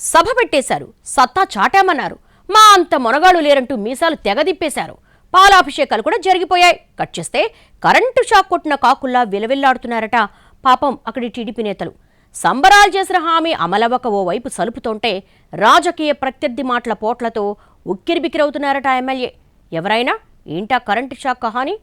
సభ పెట్టేశారు. సత్తా చాటామన్నారు. మా అంత మొనగాళ్ళు లేరంటూ మీసాలు తెగదిప్పేశారు. పాలాభిషేకాలు కూడా జరిగిపోయాయి. కట్ చేస్తే కరెంటు షాక్ కొట్టిన కాకుల్లా విలవిల్లాడుతున్నారట పాపం అక్కడి టీడీపీ నేతలు. సంబరాలు చేసిన హామీ అమలవక ఓ వైపు సలుపుతుంటే రాజకీయ ప్రత్యర్థి మాటల పోట్లతో ఉక్కిరిబిక్కిరవుతున్నారట ఎమ్మెల్యే. ఎవరైనా ఏంటా కరెంటు షాక్ కహాని?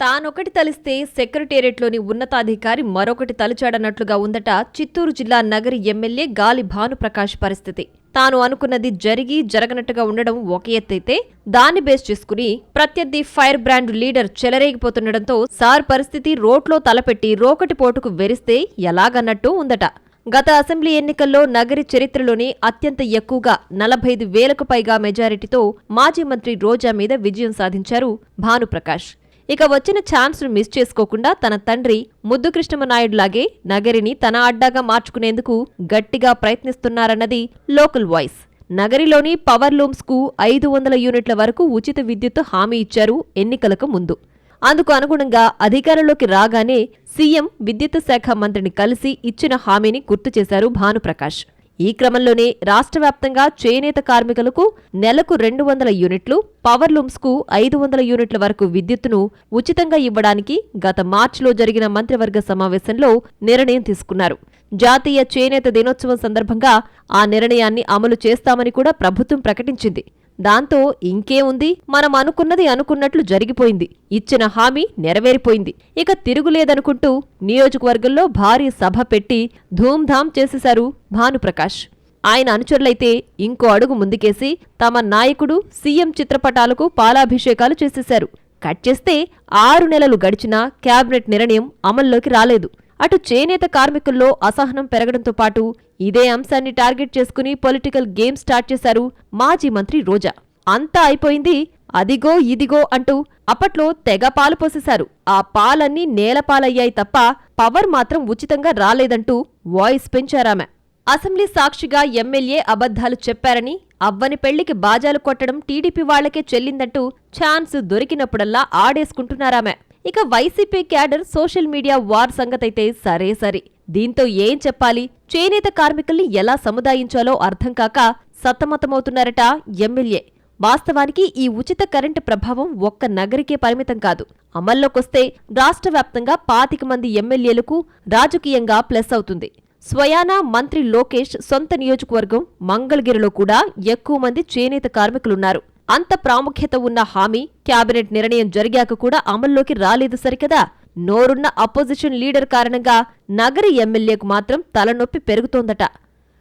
తానొకటి తలిస్తే సెక్రటేరియట్లోని ఉన్నతాధికారి మరొకటి తలిచాడన్నట్లుగా ఉందట చిత్తూరు జిల్లా నగరి ఎమ్మెల్యే గాలి భానుప్రకాష్ పరిస్థితి. తాను అనుకున్నది జరిగి జరగనట్టుగా ఉండడం ఒక ఎత్తైతే దాన్ని బేస్ చేసుకుని ప్రత్యర్థి ఫైర్ బ్రాండ్ లీడర్ చెలరేగిపోతుండటంతో సార్ పరిస్థితి రోడ్లో తలపెట్టి రోకటి పోటుకు వెరిస్తే ఎలాగన్నట్టు ఉందట. గత అసెంబ్లీ ఎన్నికల్లో నగరి చరిత్రలోనే అత్యంత ఎక్కువగా నలభై ఐదు వేలకు పైగా మెజారిటీతో మాజీ మంత్రి రోజా మీద విజయం సాధించారు భానుప్రకాష్. ఇక వచ్చిన ఛాన్స్ను మిస్ చేసుకోకుండా తన తండ్రి ముద్దుకృష్ణమనాయుడులాగే నగరిని తన అడ్డాగా మార్చుకునేందుకు గట్టిగా ప్రయత్నిస్తున్నారన్నది లోకల్ వాయిస్. నగరిలోని పవర్ లూమ్స్కు ఐదు వందల యూనిట్ల వరకు ఉచిత విద్యుత్ హామీ ఇచ్చారు ఎన్నికలకు ముందు. అందుకు అనుగుణంగా అధికారంలోకి రాగానే సీఎం విద్యుత్ శాఖ మంత్రిని కలిసి ఇచ్చిన హామీని గుర్తు చేశారు భానుప్రకాష్. ఈ క్రమంలోనే రాష్ట్ర వ్యాప్తంగా చేనేత కార్మికులకు నెలకు రెండు వందల యూనిట్లు పవర్ లూమ్స్కు ఐదు వందల యూనిట్ల వరకు విద్యుత్తును ఉచితంగా ఇవ్వడానికి గత మార్చిలో జరిగిన మంత్రివర్గ సమావేశంలో నిర్ణయం తీసుకున్నారు. జాతీయ చేనేత దినోత్సవం సందర్భంగా ఆ నిర్ణయాన్ని అమలు చేస్తామని కూడా ప్రభుత్వం ప్రకటించింది. దాంతో ఇంకేముంది మనం అనుకున్నది అనుకున్నట్లు జరిగిపోయింది. ఇచ్చిన హామీ నెరవేరిపోయింది. ఇక తిరుగులేదనుకుంటూ నియోజకవర్గంలో భారీ సభ పెట్టి ధూమ్ధాం చేసేశారు భానుప్రకాష్. ఆయన అనుచరులైతే ఇంకో అడుగు ముందుకేసి తమ నాయకుడు సీఎం చిత్రపటాలకు పాలాభిషేకాలు చేసేశారు. కట్ చేస్తే ఆరు నెలలు గడిచినా క్యాబినెట్ నిర్ణయం అమల్లోకి రాలేదు. అటు చేనేత కార్మికుల్లో అసహనం పెరగడంతో పాటు ఇదే అంశాన్ని టార్గెట్ చేసుకుని పొలిటికల్ గేమ్ స్టార్ట్ చేశారు మాజీ మంత్రి రోజా. అంతా అయిపోయింది అదిగో ఇదిగో అంటూ అప్పట్లో తెగ పాలు పోసేశారు. ఆ పాలన్నీ నేలపాలయ్యాయి తప్ప పవర్ మాత్రం ఉచితంగా రాలేదంటూ వాయిస్ పెంచారామె అసెంబ్లీ సాక్షిగా ఎమ్మెల్యే అబద్ధాలు చెప్పారని అవ్వని పెళ్ళికి బాజాలు కొట్టడం టీడీపీ వాళ్ళకే చెల్లిందంటూ ఛాన్స్ దొరికినప్పుడల్లా ఆడేసుకుంటున్నారామె. ఇక YCP cadre social media war సంగతైతే సరే సరే. దీంతో ఏం చెప్పాలి? చేనేత కార్మికుల్ని ఎలా సముదాయించాలో అర్థం కాక సతమతమవుతున్నారట ఎమ్మెల్యే. వాస్తవానికి ఈ ఉచిత కరెంటు ప్రభావం ఒక్క నగరికే పరిమితం కాదు. అమల్లోకొస్తే రాష్ట్ర వ్యాప్తంగా పాతిక మంది ఎమ్మెల్యేలకు రాజకీయంగా ప్లస్ అవుతుంది. స్వయానా మంత్రి లోకేష్ సొంత నియోజకవర్గం మంగళగిరిలో కూడా ఎక్కువ మంది చేనేత కార్మికులున్నారు. అంత ప్రాముఖ్యత ఉన్న హామీ క్యాబినెట్ నిర్ణయం జరిగాక కూడా అమల్లోకి రాలేదు సరికదా? నోరున్న అపోజిషన్ లీడర్ కారణంగా నగరి ఎమ్మెల్యేకు మాత్రం తలనొప్పి పెరుగుతోందట.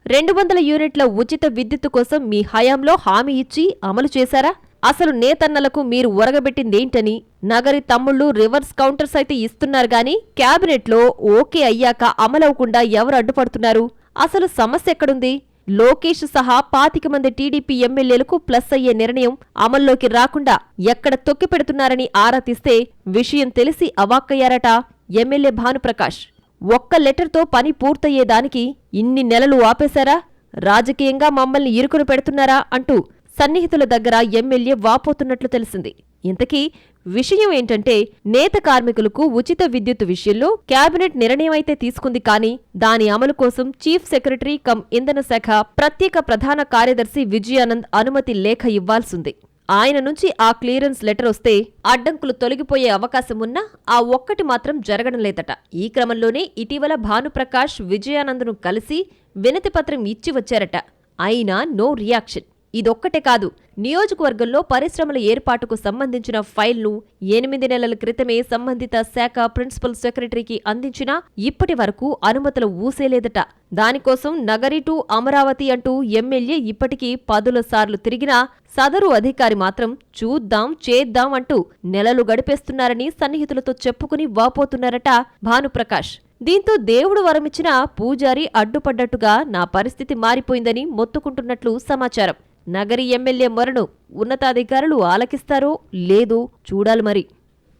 రెండు వందల యూనిట్ల ఉచిత విద్యుత్తు కోసం మీ హయాంలో హామీ ఇచ్చి అమలు చేశారా? అసలు నేతన్నలకు మీరు ఒరగబెట్టిందేంటని నగరి తమ్ముళ్ళు రివర్స్ కౌంటర్స్ అయితే ఇస్తున్నారు గాని క్యాబినెట్లో ఓకే అయ్యాక అమలవకుండా ఎవరు అడ్డుపడుతున్నారు? అసలు సమస్య ఎక్కడుంది? లోకేష్ సహా పాతిక మంది టీడీపీ ఎమ్మెల్యేలకు ప్లస్ అయ్యే నిర్ణయం అమల్లోకి రాకుండా ఎక్కడ తొక్కి పెడుతున్నారని ఆరా తీస్తే విషయం తెలిసి అవాక్కయ్యారట ఎమ్మెల్యే భానుప్రకాష్. ఒక్క లెటర్తో పని పూర్తయ్యేదానికి ఇన్ని నెలలు ఆపేశారా? రాజకీయంగా మమ్మల్ని ఇరుకును పెడుతున్నారా? అంటూ సన్నిహితుల దగ్గర ఎమ్మెల్యే వాపోతున్నట్లు తెలిసింది. ఇంతకీ విషయం ఏంటంటే నేత కార్మికులకు ఉచిత విద్యుత్ విషయంలో కేబినెట్ నిర్ణయం అయితే తీసుకుంది కానీ దాని అమలు కోసం చీఫ్ సెక్రటరీ కమ్. ఇంధన శాఖ ప్రత్యేక ప్రధాన కార్యదర్శి విజయానంద్ అనుమతి లేఖ ఇవ్వాల్సింది. ఆయన నుంచి ఆ క్లియరెన్స్ లెటర్ వస్తే అడ్డంకులు తొలగిపోయే అవకాశం ఉన్నా ఆ ఒక్కటి మాత్రం జరగడం లేదట. ఈ క్రమంలోనే ఇటీవల భానుప్రకాష్ విజయానంద్ను కలిసి వినతిపత్రం ఇచ్చి వచ్చారట. అయినా నో రియాక్షన్. ఇదొక్కటే కాదు నియోజకవర్గంలో పరిశ్రమల ఏర్పాటుకు సంబంధించిన ఫైల్ను ఎనిమిది నెలల క్రితమే సంబంధిత శాఖ ప్రిన్సిపల్ సెక్రటరీకి అందించినా ఇప్పటి వరకు అనుమతులు ఊసేలేదట. దానికోసం నగరి టు అమరావతి అంటూ ఎమ్మెల్యే ఇప్పటికీ పదుల సార్లు తిరిగినా సదరు అధికారి మాత్రం చూద్దాం చేద్దాం అంటూ నెలలు గడిపేస్తున్నారని సన్నిహితులతో చెప్పుకుని వాపోతున్నారట భానుప్రకాష్. దీంతో దేవుడు వరమిచ్చిన పూజారి అడ్డుపడ్డట్టుగా నా పరిస్థితి మారిపోయిందని మొత్తుకుంటున్నట్లు సమాచారం. నగరి ఎమ్మెల్యే మొరను ఉన్నతాధికారులు ఆలకిస్తారో లేదో చూడాలి మరి.